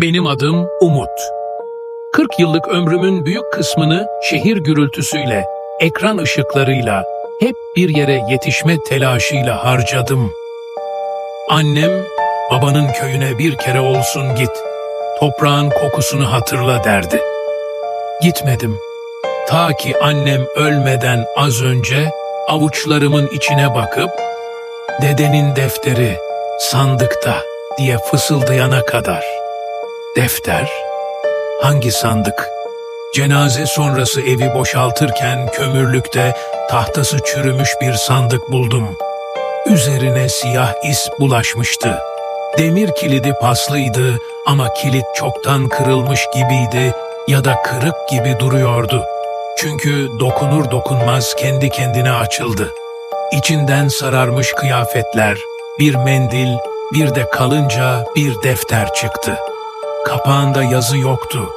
Benim adım Umut. 40 yıllık ömrümün büyük kısmını şehir gürültüsüyle, ekran ışıklarıyla, hep bir yere yetişme telaşıyla harcadım. Annem, babanın köyüne bir kere olsun git, toprağın kokusunu hatırla derdi. Gitmedim. Ta ki annem ölmeden az önce avuçlarımın içine bakıp, dedenin defteri sandıkta diye fısıldayana kadar. Defter? Hangi sandık? Cenaze sonrası evi boşaltırken kömürlükte tahtası çürümüş bir sandık buldum. Üzerine siyah is bulaşmıştı. Demir kilidi paslıydı ama kilit çoktan kırılmış gibiydi ya da kırık gibi duruyordu. Çünkü dokunur dokunmaz kendi kendine açıldı. İçinden sararmış kıyafetler, bir mendil, bir de kalınca bir defter çıktı. Kapağında yazı yoktu.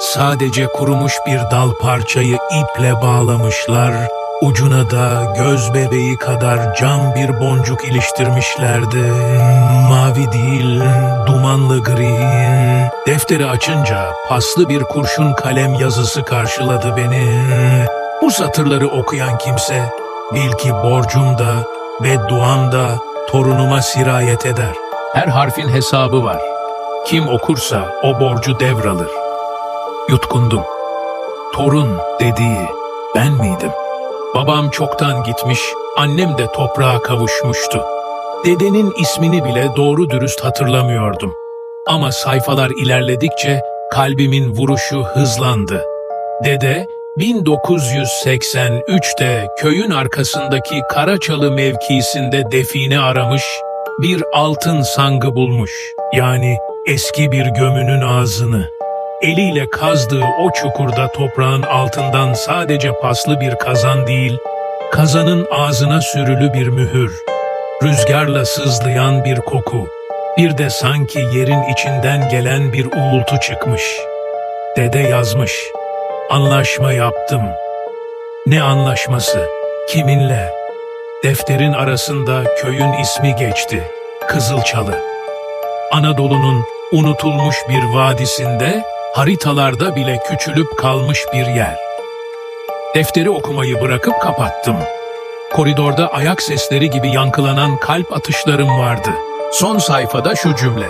Sadece kurumuş bir dal parçayı iple bağlamışlar, ucuna da göz bebeği kadar cam bir boncuk iliştirmişlerdi. Mavi değil, dumanlı gri. Defteri açınca paslı bir kurşun kalem yazısı karşıladı beni. Bu satırları okuyan kimse, bil ki borcum da ve duam da torunuma sirayet eder. Her harfin hesabı var. Kim okursa o borcu devralır. Yutkundum. Torun dediği ben miydim? Babam çoktan gitmiş, annem de toprağa kavuşmuştu. Dedenin ismini bile doğru dürüst hatırlamıyordum. Ama sayfalar ilerledikçe kalbimin vuruşu hızlandı. Dede 1983'te köyün arkasındaki Karaçalı mevkisinde define aramış, bir altın sangı bulmuş. Yani eski bir gömünün ağzını. Eliyle kazdığı o çukurda toprağın altından sadece paslı bir kazan değil, kazanın ağzına sürülü bir mühür, rüzgarla sızlayan bir koku, bir de sanki yerin içinden gelen bir uğultu çıkmış. Dede yazmış, anlaşma yaptım. Ne anlaşması, kiminle? Defterin arasında köyün ismi geçti, Kızılçalı. Anadolu'nun unutulmuş bir vadisinde, haritalarda bile küçülüp kalmış bir yer. Defteri okumayı bırakıp kapattım. Koridorda ayak sesleri gibi yankılanan kalp atışlarım vardı. Son sayfada şu cümle.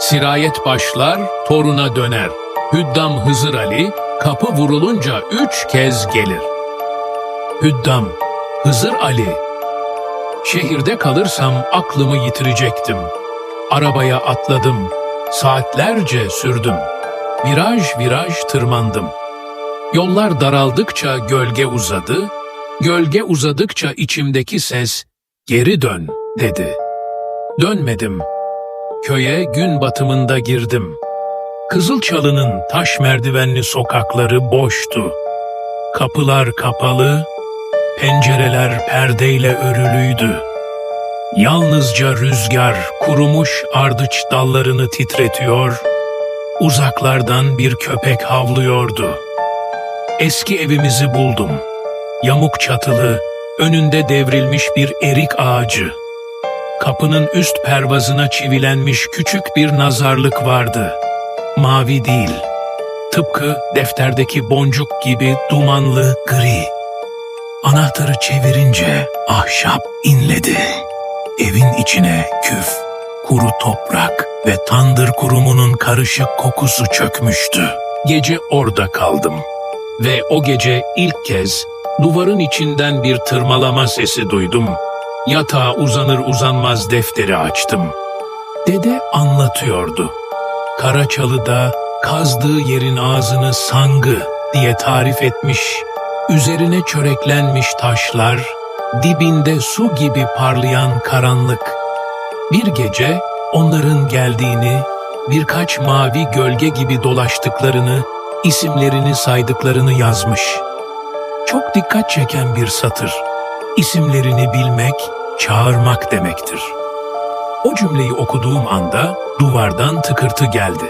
Sirayet başlar, toruna döner. Hüddam Hızır Ali, kapı vurulunca üç kez gelir. Hüddam, Hızır Ali. Şehirde kalırsam aklımı yitirecektim. Arabaya atladım. Saatlerce sürdüm. Viraj viraj tırmandım. Yollar daraldıkça gölge uzadı, gölge uzadıkça içimdeki ses geri dön dedi. Dönmedim. Köye gün batımında girdim. Kızılçalı'nın taş merdivenli sokakları boştu. Kapılar kapalı, pencereler perdeyle örülüydü. Yalnızca rüzgar kurumuş ardıç dallarını titretiyor, uzaklardan bir köpek havlıyordu. Eski evimizi buldum. Yamuk çatılı, önünde devrilmiş bir erik ağacı. Kapının üst pervazına çivilenmiş küçük bir nazarlık vardı. Mavi değil, tıpkı defterdeki boncuk gibi dumanlı gri. Anahtarı çevirince ahşap inledi. Evin içine küf, kuru toprak ve tandır kurumunun karışık kokusu çökmüştü. Gece orada kaldım. Ve o gece ilk kez duvarın içinden bir tırmalama sesi duydum. Yatağa uzanır uzanmaz defteri açtım. Dede anlatıyordu. Karaçalı'da kazdığı yerin ağzını sangı diye tarif etmiş. Üzerine çöreklenmiş taşlar, dibinde su gibi parlayan karanlık. Bir gece onların geldiğini, birkaç mavi gölge gibi dolaştıklarını, isimlerini saydıklarını yazmış. Çok dikkat çeken bir satır. İsimlerini bilmek, çağırmak demektir. O cümleyi okuduğum anda duvardan tıkırtı geldi.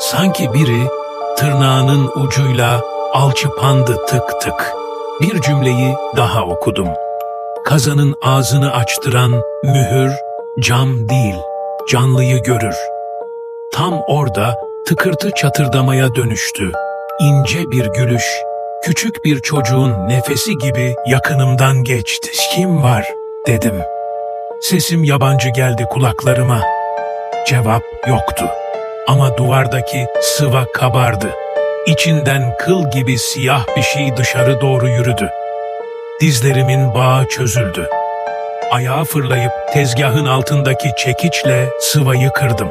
Sanki biri tırnağının ucuyla alçıpandı tık tık. Bir cümleyi daha okudum. Kazanın ağzını açtıran mühür cam değil, canlıyı görür. Tam orada tıkırtı çatırdamaya dönüştü. İnce bir gülüş, küçük bir çocuğun nefesi gibi yakınımdan geçti. Kim var dedim. Sesim yabancı geldi kulaklarıma. Cevap yoktu. Ama duvardaki sıva kabardı. İçinden kıl gibi siyah bir şey dışarı doğru yürüdü. Dizlerimin bağı çözüldü. Ayağa fırlayıp tezgahın altındaki çekiçle sıvayı kırdım.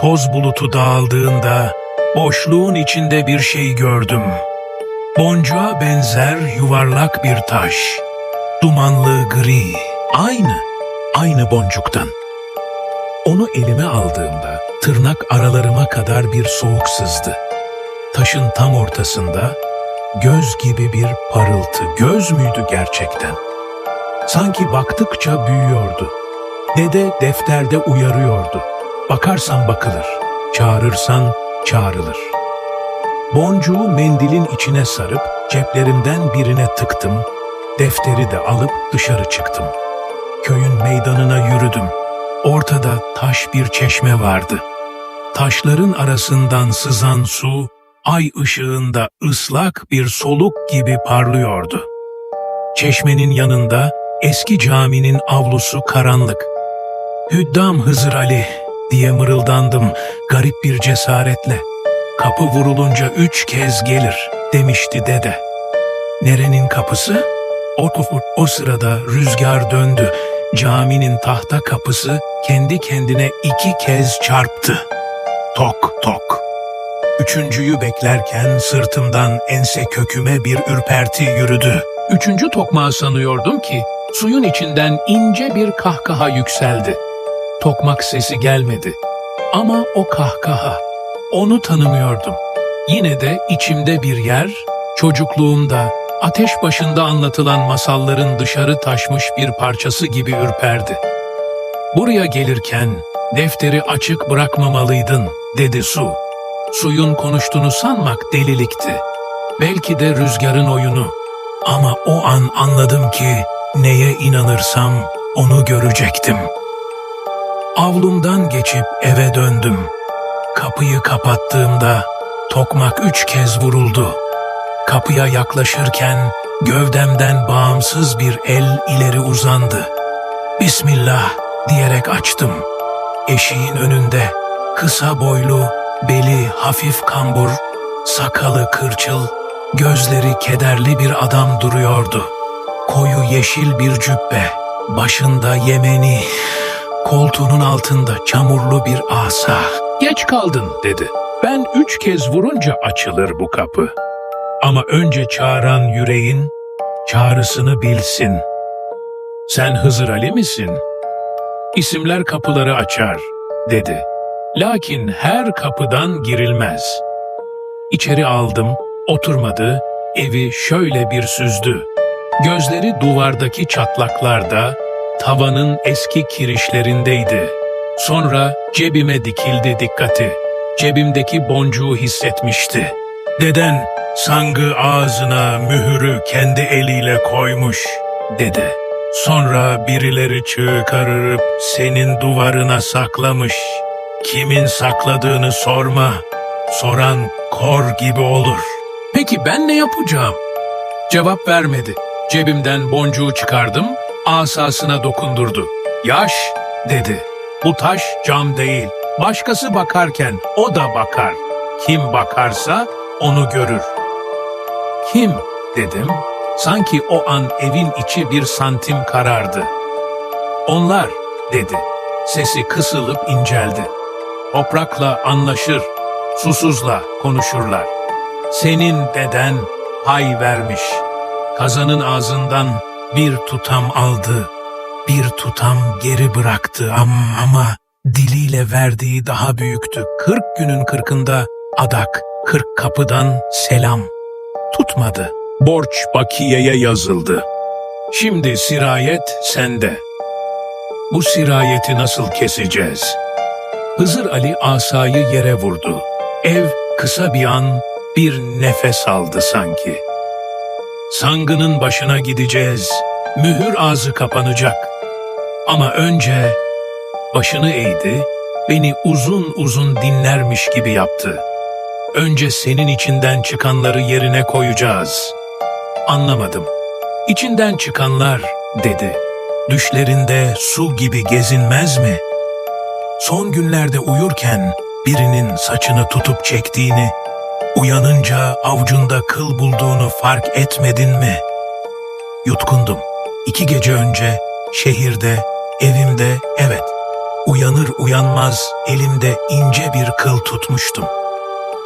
Toz bulutu dağıldığında boşluğun içinde bir şey gördüm. Boncuğa benzer yuvarlak bir taş. Dumanlı gri. Aynı, aynı boncuktan. Onu elime aldığımda tırnak aralarıma kadar bir soğuk sızdı. Taşın tam ortasında göz gibi bir parıltı. Göz müydü gerçekten? Sanki baktıkça büyüyordu. Dede defterde uyarıyordu. Bakarsan bakılır, çağırırsan çağrılır. Boncuğu mendilin içine sarıp ceplerimden birine tıktım, defteri de alıp dışarı çıktım. Köyün meydanına yürüdüm. Ortada taş bir çeşme vardı. Taşların arasından sızan su, ay ışığında ıslak bir soluk gibi parlıyordu. Çeşmenin yanında eski caminin avlusu karanlık. Hüddam Hızır Ali diye mırıldandım garip bir cesaretle. Kapı vurulunca üç kez gelir demişti dede. Nerenin kapısı? O, o, sırada rüzgar döndü. Caminin tahta kapısı kendi kendine iki kez çarptı. Tok tok. Üçüncüyü beklerken sırtımdan ense köküme bir ürperti yürüdü. Üçüncü tokmağı sanıyordum ki suyun içinden ince bir kahkaha yükseldi. Tokmak sesi gelmedi. Ama o kahkaha, onu tanımıyordum. Yine de içimde bir yer, çocukluğumda ateş başında anlatılan masalların dışarı taşmış bir parçası gibi ürperdi. Buraya gelirken defteri açık bırakmamalıydın, dedi su. Suyun konuştuğunu sanmak delilikti. Belki de rüzgarın oyunu. Ama o an anladım ki neye inanırsam onu görecektim. Avlumdan geçip eve döndüm. Kapıyı kapattığımda tokmak üç kez vuruldu. Kapıya yaklaşırken gövdemden bağımsız bir el ileri uzandı. Bismillah diyerek açtım. Eşiğin önünde kısa boylu, beli hafif kambur, sakalı kırçıl, gözleri kederli bir adam duruyordu. Koyu yeşil bir cübbe, başında yemeni, koltuğunun altında çamurlu bir asa. Geç kaldın dedi. Ben üç kez vurunca açılır bu kapı. Ama önce çağıran yüreğin çağrısını bilsin. Sen Hızır Ali misin? İsimler kapıları açar, dedi. Lakin her kapıdan girilmez. İçeri aldım, oturmadı, evi şöyle bir süzdü. Gözleri duvardaki çatlaklarda, tavanın eski kirişlerindeydi. Sonra cebime dikildi dikkati. Cebimdeki boncuğu hissetmişti. Deden sangı ağzına mühürü kendi eliyle koymuş, dedi. Sonra birileri çıkarırıp senin duvarına saklamış. Kimin sakladığını sorma. Soran kor gibi olur. Peki ben ne yapacağım? Cevap vermedi. Cebimden boncuğu çıkardım, asasına dokundurdu. Yaş, dedi. Bu taş cam değil. Başkası bakarken o da bakar. Kim bakarsa onu görür. Kim, dedim. Sanki o an evin içi bir santim karardı. Onlar, dedi. Sesi kısılıp inceldi. Toprakla anlaşır, susuzla konuşurlar. Senin deden pay vermiş. Kazanın ağzından bir tutam aldı, bir tutam geri bıraktı ama, ama diliyle verdiği daha büyüktü. Kırk günün kırkında adak, kırk kapıdan selam. Tutmadı. Borç bakiyeye yazıldı. Şimdi sirayet sende. Bu sirayeti nasıl keseceğiz? Hızır Ali asayı yere vurdu. Ev kısa bir an bir nefes aldı sanki. Sangının başına gideceğiz. Mühür ağzı kapanacak. Ama önce başını eğdi, beni uzun uzun dinlermiş gibi yaptı. Önce senin içinden çıkanları yerine koyacağız. Anlamadım. İçinden çıkanlar dedi. Düşlerinde su gibi gezinmez mi? Son günlerde uyurken birinin saçını tutup çektiğini, uyanınca avucunda kıl bulduğunu fark etmedin mi? Yutkundum. İki gece önce şehirde, evimde, evet, uyanır uyanmaz elimde ince bir kıl tutmuştum.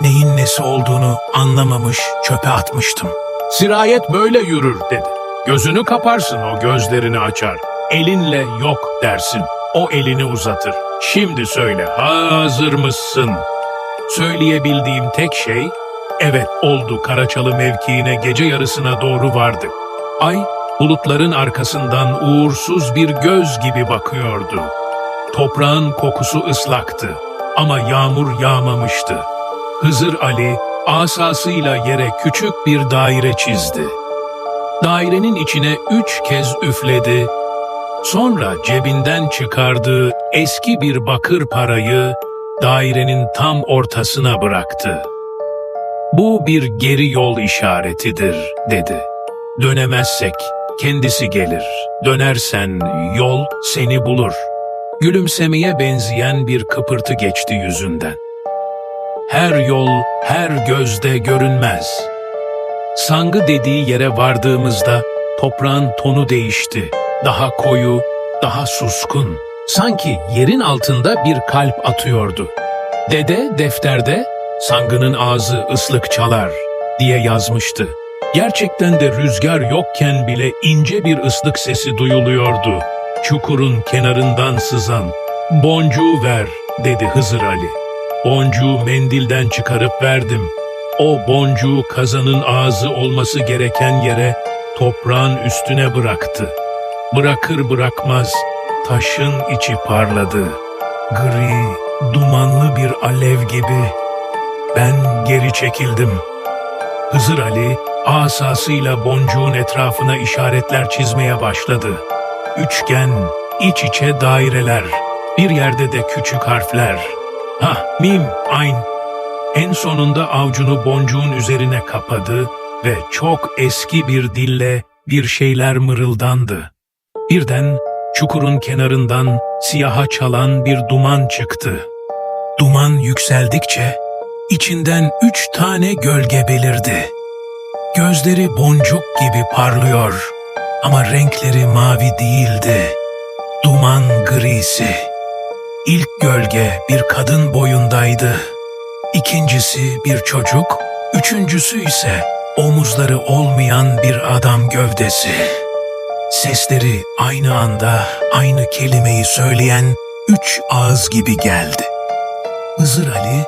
Neyin nesi olduğunu anlamamış çöpe atmıştım. Sirayet böyle yürür dedi. Gözünü kaparsın o gözlerini açar. Elinle yok dersin. O elini uzatır. Şimdi söyle hazır mısın? Söyleyebildiğim tek şey evet oldu Karaçalı mevkiine gece yarısına doğru vardık. Ay bulutların arkasından uğursuz bir göz gibi bakıyordu. Toprağın kokusu ıslaktı ama yağmur yağmamıştı. Hızır Ali asasıyla yere küçük bir daire çizdi. Dairenin içine üç kez üfledi. Sonra cebinden çıkardığı eski bir bakır parayı dairenin tam ortasına bıraktı. Bu bir geri yol işaretidir, dedi. Dönemezsek kendisi gelir. Dönersen yol seni bulur. Gülümsemeye benzeyen bir kıpırtı geçti yüzünden. Her yol her gözde görünmez. Sangı dediği yere vardığımızda toprağın tonu değişti. Daha koyu, daha suskun. Sanki yerin altında bir kalp atıyordu. Dede defterde sangının ağzı ıslık çalar diye yazmıştı. Gerçekten de rüzgar yokken bile ince bir ıslık sesi duyuluyordu. Çukurun kenarından sızan. Boncuğu ver dedi Hızır Ali. Boncuğu mendilden çıkarıp verdim. O boncuğu kazanın ağzı olması gereken yere toprağın üstüne bıraktı. Bırakır bırakmaz taşın içi parladı. Gri, dumanlı bir alev gibi. Ben geri çekildim. Hızır Ali asasıyla boncuğun etrafına işaretler çizmeye başladı. Üçgen, iç içe daireler, bir yerde de küçük harfler. Ha, mim, ayn. En sonunda avcunu boncuğun üzerine kapadı ve çok eski bir dille bir şeyler mırıldandı. Birden çukurun kenarından siyaha çalan bir duman çıktı. Duman yükseldikçe içinden üç tane gölge belirdi. Gözleri boncuk gibi parlıyor ama renkleri mavi değildi. Duman grisi. İlk gölge bir kadın boyundaydı. İkincisi bir çocuk, üçüncüsü ise omuzları olmayan bir adam gövdesi. Sesleri aynı anda aynı kelimeyi söyleyen üç ağız gibi geldi. Hızır Ali,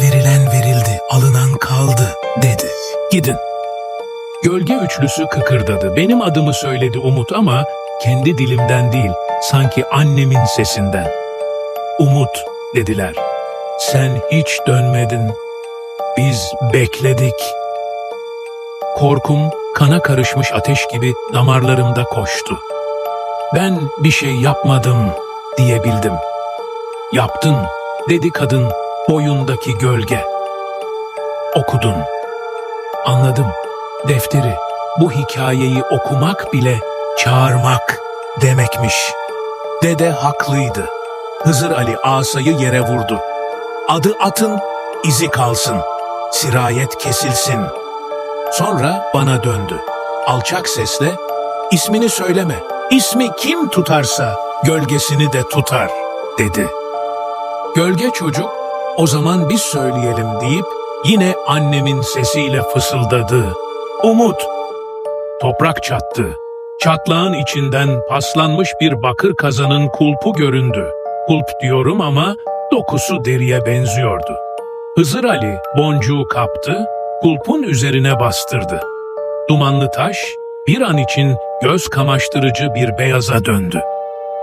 verilen verildi, alınan kaldı dedi. Gidin. Gölge üçlüsü kıkırdadı. Benim adımı söyledi Umut ama kendi dilimden değil, sanki annemin sesinden. Umut dediler. Sen hiç dönmedin. Biz bekledik. Korkum kana karışmış ateş gibi damarlarımda koştu. Ben bir şey yapmadım diyebildim. Yaptın dedi kadın boyundaki gölge. Okudun. Anladım. Defteri, bu hikayeyi okumak bile çağırmak demekmiş. Dede haklıydı. Hızır Ali asayı yere vurdu. Adı atın, izi kalsın. Sirayet kesilsin. Sonra bana döndü. Alçak sesle, ismini söyleme. İsmi kim tutarsa gölgesini de tutar, dedi. Gölge çocuk, o zaman biz söyleyelim deyip yine annemin sesiyle fısıldadı. Umut! Toprak çattı. Çatlağın içinden paslanmış bir bakır kazanın kulpu göründü. Kulp diyorum ama dokusu deriye benziyordu. Hızır Ali boncuğu kaptı, kulpun üzerine bastırdı. Dumanlı taş bir an için göz kamaştırıcı bir beyaza döndü.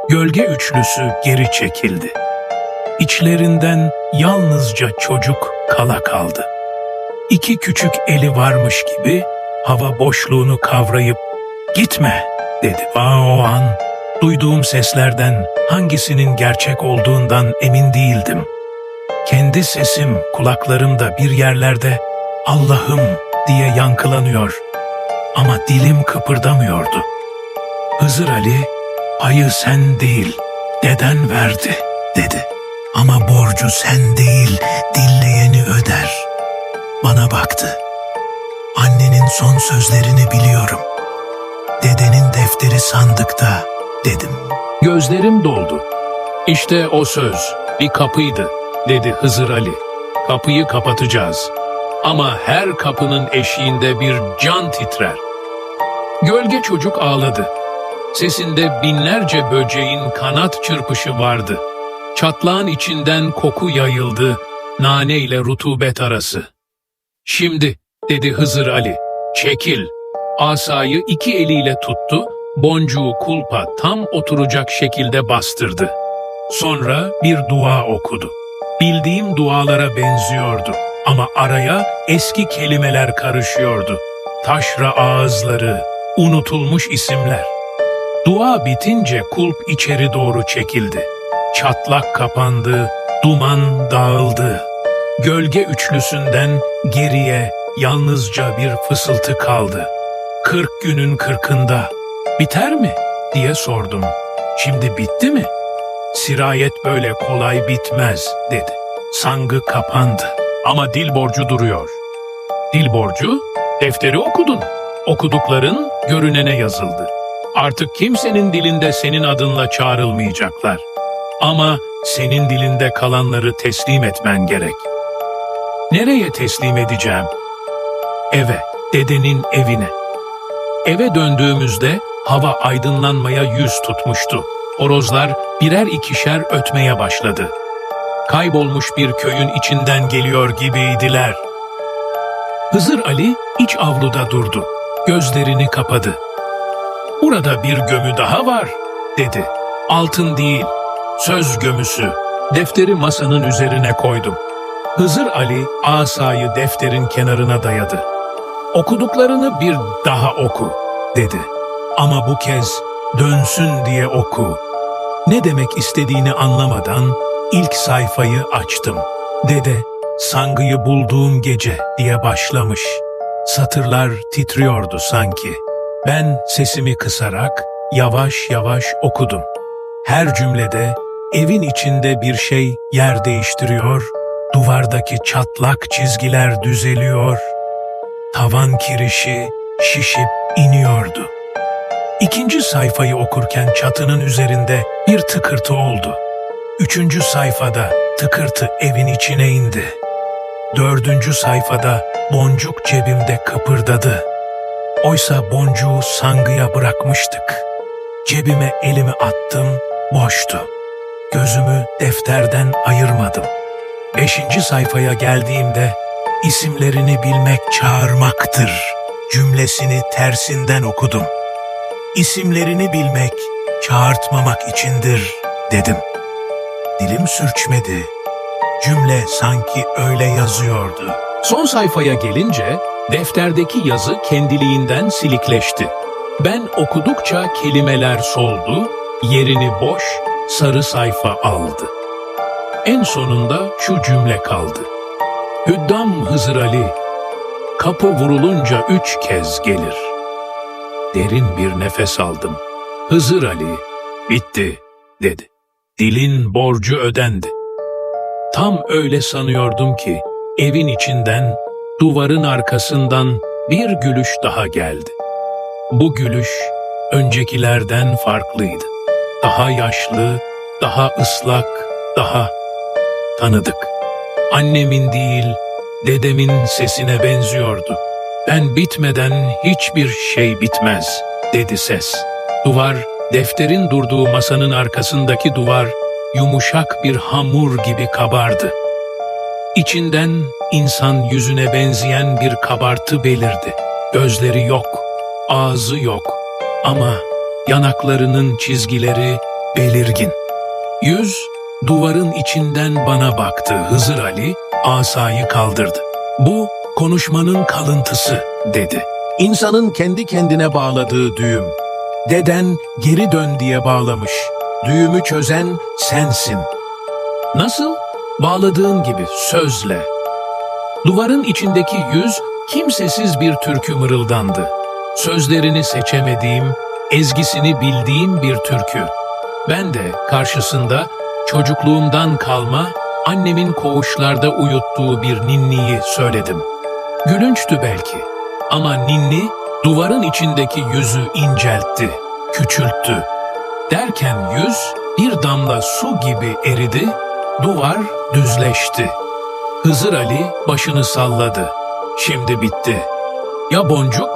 Gölge üçlüsü geri çekildi. İçlerinden yalnızca çocuk kala kaldı. İki küçük eli varmış gibi hava boşluğunu kavrayıp gitme dedi. Aa, o an Duyduğum seslerden hangisinin gerçek olduğundan emin değildim. Kendi sesim kulaklarımda bir yerlerde Allah'ım diye yankılanıyor. Ama dilim kıpırdamıyordu. Hızır Ali, payı sen değil, deden verdi, dedi. Ama borcu sen değil, dilleyeni öder. Bana baktı. Annenin son sözlerini biliyorum. Dedenin defteri sandıkta, dedim. Gözlerim doldu. İşte o söz, bir kapıydı, dedi Hızır Ali. Kapıyı kapatacağız. Ama her kapının eşiğinde bir can titrer. Gölge çocuk ağladı. Sesinde binlerce böceğin kanat çırpışı vardı. Çatlağın içinden koku yayıldı, nane ile rutubet arası. Şimdi, dedi Hızır Ali, çekil. Asayı iki eliyle tuttu, boncuğu kulpa tam oturacak şekilde bastırdı. Sonra bir dua okudu. Bildiğim dualara benziyordu ama araya eski kelimeler karışıyordu. Taşra ağızları, unutulmuş isimler. Dua bitince kulp içeri doğru çekildi. Çatlak kapandı, duman dağıldı. Gölge üçlüsünden geriye yalnızca bir fısıltı kaldı. Kırk günün kırkında. Biter mi? diye sordum. Şimdi bitti mi? Sirayet böyle kolay bitmez, dedi. Sangı kapandı. Ama dil borcu duruyor. Dil borcu? Defteri okudun. Okudukların görünene yazıldı. Artık kimsenin dilinde senin adınla çağrılmayacaklar. Ama senin dilinde kalanları teslim etmen gerek. Nereye teslim edeceğim? Eve, dedenin evine. Eve döndüğümüzde hava aydınlanmaya yüz tutmuştu. Horozlar birer ikişer ötmeye başladı. Kaybolmuş bir köyün içinden geliyor gibiydiler. Hızır Ali iç avluda durdu. Gözlerini kapadı. Burada bir gömü daha var, dedi. Altın değil, söz gömüsü. Defteri masanın üzerine koydum. Hızır Ali asayı defterin kenarına dayadı. Okuduklarını bir daha oku, dedi. Ama bu kez dönsün diye oku. Ne demek istediğini anlamadan ilk sayfayı açtım. Dede, sangıyı bulduğum gece diye başlamış. Satırlar titriyordu sanki. Ben sesimi kısarak yavaş yavaş okudum. Her cümlede evin içinde bir şey yer değiştiriyor, duvardaki çatlak çizgiler düzeliyor, tavan kirişi şişip iniyordu. İkinci sayfayı okurken çatının üzerinde bir tıkırtı oldu. Üçüncü sayfada tıkırtı evin içine indi. Dördüncü sayfada boncuk cebimde kıpırdadı. Oysa boncuğu sangıya bırakmıştık. Cebime elimi attım, boştu. Gözümü defterden ayırmadım. Beşinci sayfaya geldiğimde isimlerini bilmek çağırmaktır cümlesini tersinden okudum. İsimlerini bilmek çağırtmamak içindir dedim. Dilim sürçmedi. Cümle sanki öyle yazıyordu. Son sayfaya gelince defterdeki yazı kendiliğinden silikleşti. Ben okudukça kelimeler soldu, yerini boş, sarı sayfa aldı. En sonunda şu cümle kaldı. Hüddam Hızır Ali, kapı vurulunca üç kez gelir. Derin bir nefes aldım. Hızır Ali, bitti, dedi. Dilin borcu ödendi. Tam öyle sanıyordum ki evin içinden, duvarın arkasından bir gülüş daha geldi. Bu gülüş öncekilerden farklıydı. Daha yaşlı, daha ıslak, daha tanıdık. Annemin değil, dedemin sesine benziyordu. Ben bitmeden hiçbir şey bitmez, dedi ses. Duvar, defterin durduğu masanın arkasındaki duvar, yumuşak bir hamur gibi kabardı. İçinden insan yüzüne benzeyen bir kabartı belirdi. Gözleri yok, ağzı yok ama yanaklarının çizgileri belirgin. Yüz, duvarın içinden bana baktı Hızır Ali, asayı kaldırdı. Bu konuşmanın kalıntısı dedi. İnsanın kendi kendine bağladığı düğüm. Deden geri dön diye bağlamış. Düğümü çözen sensin. Nasıl? Bağladığın gibi sözle. Duvarın içindeki yüz kimsesiz bir türkü mırıldandı. Sözlerini seçemediğim, ezgisini bildiğim bir türkü. Ben de karşısında çocukluğumdan kalma annemin koğuşlarda uyuttuğu bir ninniyi söyledim. Gülünçtü belki ama ninni duvarın içindeki yüzü inceltti, küçülttü. Derken yüz bir damla su gibi eridi, duvar düzleşti. Hızır Ali başını salladı. Şimdi bitti. Ya boncuk?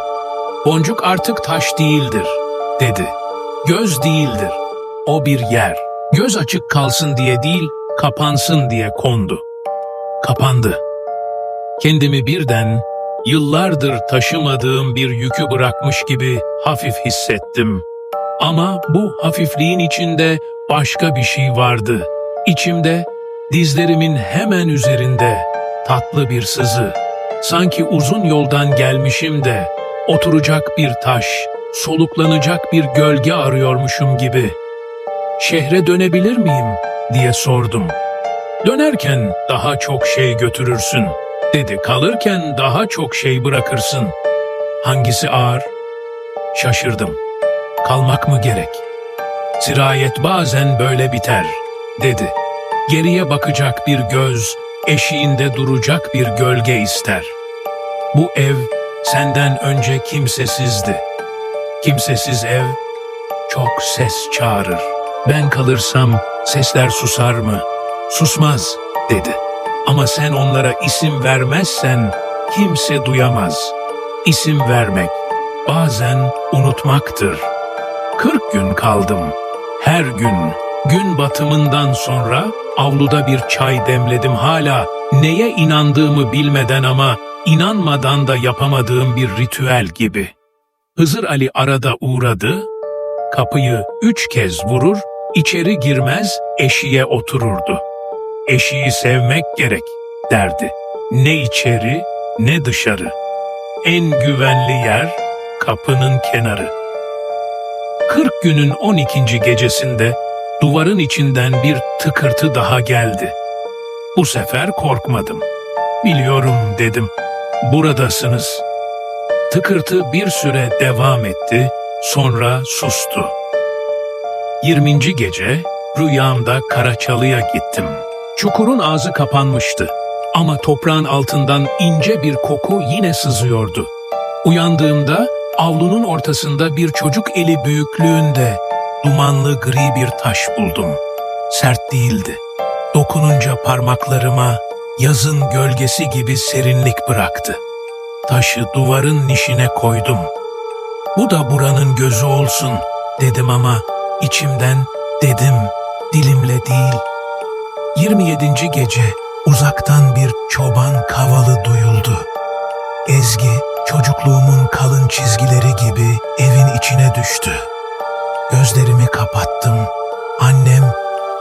Boncuk artık taş değildir, dedi. Göz değildir. O bir yer. Göz açık kalsın diye değil, kapansın diye kondu. Kapandı. Kendimi birden yıllardır taşımadığım bir yükü bırakmış gibi hafif hissettim. Ama bu hafifliğin içinde başka bir şey vardı. İçimde, dizlerimin hemen üzerinde tatlı bir sızı. Sanki uzun yoldan gelmişim de oturacak bir taş, soluklanacak bir gölge arıyormuşum gibi. Şehre dönebilir miyim diye sordum. Dönerken daha çok şey götürürsün, dedi. Kalırken daha çok şey bırakırsın. Hangisi ağır? Şaşırdım. Kalmak mı gerek? Sirayet bazen böyle biter, dedi. Geriye bakacak bir göz, eşiğinde duracak bir gölge ister. Bu ev senden önce kimsesizdi. Kimsesiz ev çok ses çağırır. Ben kalırsam sesler susar mı? Susmaz, dedi. Ama sen onlara isim vermezsen kimse duyamaz. İsim vermek bazen unutmaktır. Kırk gün kaldım. Her gün, gün batımından sonra avluda bir çay demledim hala. Neye inandığımı bilmeden ama inanmadan da yapamadığım bir ritüel gibi. Hızır Ali arada uğradı, kapıyı üç kez vurur, içeri girmez eşiğe otururdu. Eşiği sevmek gerek derdi. Ne içeri ne dışarı. En güvenli yer kapının kenarı. Kırk günün on ikinci gecesinde duvarın içinden bir tıkırtı daha geldi. Bu sefer korkmadım. Biliyorum dedim. Buradasınız. Tıkırtı bir süre devam etti, sonra sustu. 20. gece rüyamda Karaçalı'ya gittim. Çukurun ağzı kapanmıştı ama toprağın altından ince bir koku yine sızıyordu. Uyandığımda avlunun ortasında bir çocuk eli büyüklüğünde dumanlı gri bir taş buldum. Sert değildi. Dokununca parmaklarıma yazın gölgesi gibi serinlik bıraktı. Taşı duvarın nişine koydum. Bu da buranın gözü olsun dedim ama içimden dedim dilimle değil. 27. gece uzaktan bir çoban kavalı duyuldu. Ezgi çocukluğumun kalın çizgileri gibi evin içine düştü. Gözlerimi kapattım. Annem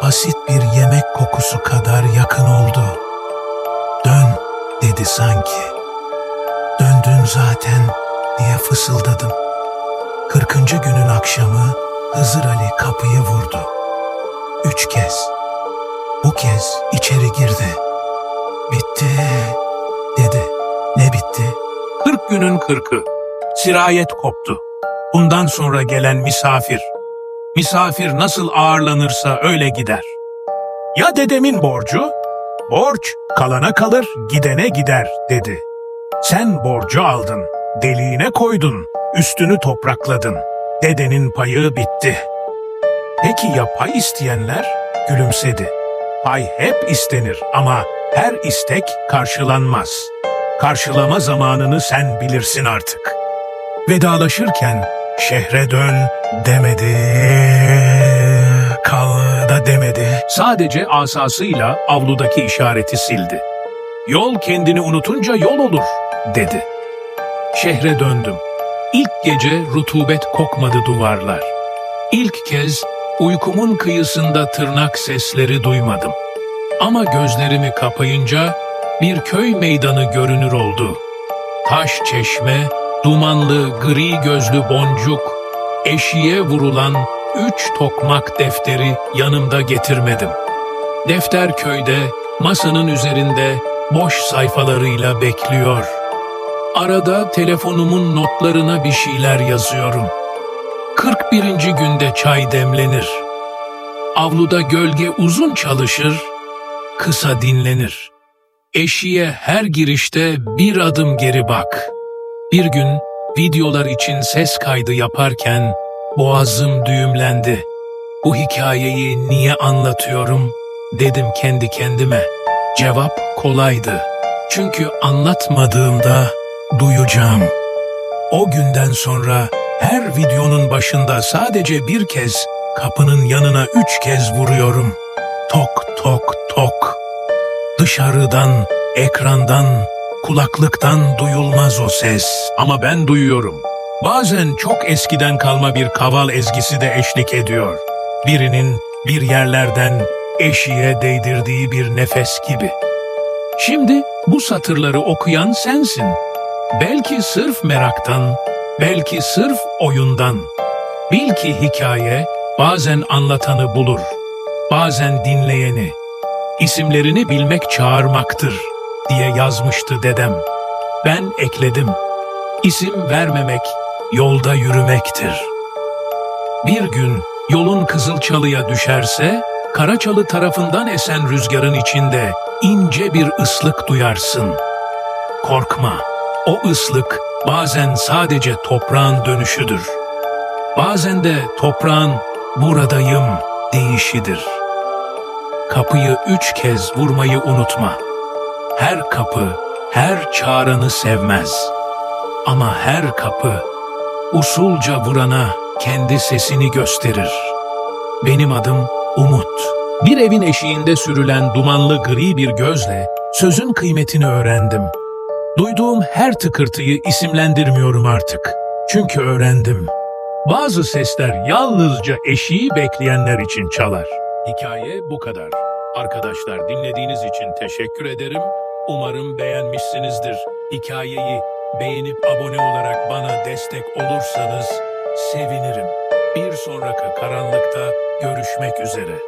basit bir yemek kokusu kadar yakın oldu. Dön dedi sanki. Döndün zaten diye fısıldadım. Kırkıncı günün akşamı Hızır Ali kapıyı vurdu. Üç kez. Bu kez içeri girdi. Bitti dedi. Ne bitti? Kırk günün kırkı. Sirayet koptu. Bundan sonra gelen misafir. Misafir nasıl ağırlanırsa öyle gider. Ya dedemin borcu? Borç kalana kalır, gidene gider dedi. Sen borcu aldın, deliğine koydun, üstünü toprakladın. Dedenin payı bitti. Peki ya pay isteyenler? Gülümsedi. Pay hep istenir ama her istek karşılanmaz. Karşılama zamanını sen bilirsin artık. Vedalaşırken şehre dön demedi. Kal da demedi. Sadece asasıyla avludaki işareti sildi. Yol kendini unutunca yol olur dedi. Şehre döndüm. İlk gece rutubet kokmadı duvarlar. İlk kez uykumun kıyısında tırnak sesleri duymadım. Ama gözlerimi kapayınca bir köy meydanı görünür oldu. Taş çeşme, dumanlı gri gözlü boncuk, eşiğe vurulan üç tokmak defteri yanımda getirmedim. Defter köyde, masanın üzerinde boş sayfalarıyla bekliyor. Arada telefonumun notlarına bir şeyler yazıyorum. 41. günde çay demlenir. Avluda gölge uzun çalışır, kısa dinlenir. Eşiğe her girişte bir adım geri bak. Bir gün videolar için ses kaydı yaparken boğazım düğümlendi. Bu hikayeyi niye anlatıyorum dedim kendi kendime. Cevap kolaydı. Çünkü anlatmadığımda duyacağım. O günden sonra her videonun başında sadece bir kez kapının yanına üç kez vuruyorum. Tok tok tok. Dışarıdan, ekrandan, kulaklıktan duyulmaz o ses. Ama ben duyuyorum. Bazen çok eskiden kalma bir kaval ezgisi de eşlik ediyor. Birinin bir yerlerden eşiğe değdirdiği bir nefes gibi. Şimdi bu satırları okuyan sensin. Belki sırf meraktan, belki sırf oyundan. Bil ki hikaye bazen anlatanı bulur, bazen dinleyeni. İsimlerini bilmek çağırmaktır diye yazmıştı dedem. Ben ekledim. İsim vermemek yolda yürümektir. Bir gün yolun Kızılçalı'ya düşerse, Karaçalı tarafından esen rüzgarın içinde ince bir ıslık duyarsın. Korkma, o ıslık bazen sadece toprağın dönüşüdür. Bazen de toprağın buradayım deyişidir. Kapıyı üç kez vurmayı unutma. Her kapı, her çağrını sevmez. Ama her kapı usulca vurana kendi sesini gösterir. Benim adım Umut. Bir evin eşiğinde sürülen dumanlı gri bir gözle sözün kıymetini öğrendim. Duyduğum her tıkırtıyı isimlendirmiyorum artık. Çünkü öğrendim. Bazı sesler yalnızca eşiği bekleyenler için çalar. Hikaye bu kadar. Arkadaşlar dinlediğiniz için teşekkür ederim. Umarım beğenmişsinizdir. Hikayeyi beğenip abone olarak bana destek olursanız sevinirim. Bir sonraki karanlıkta görüşmek üzere.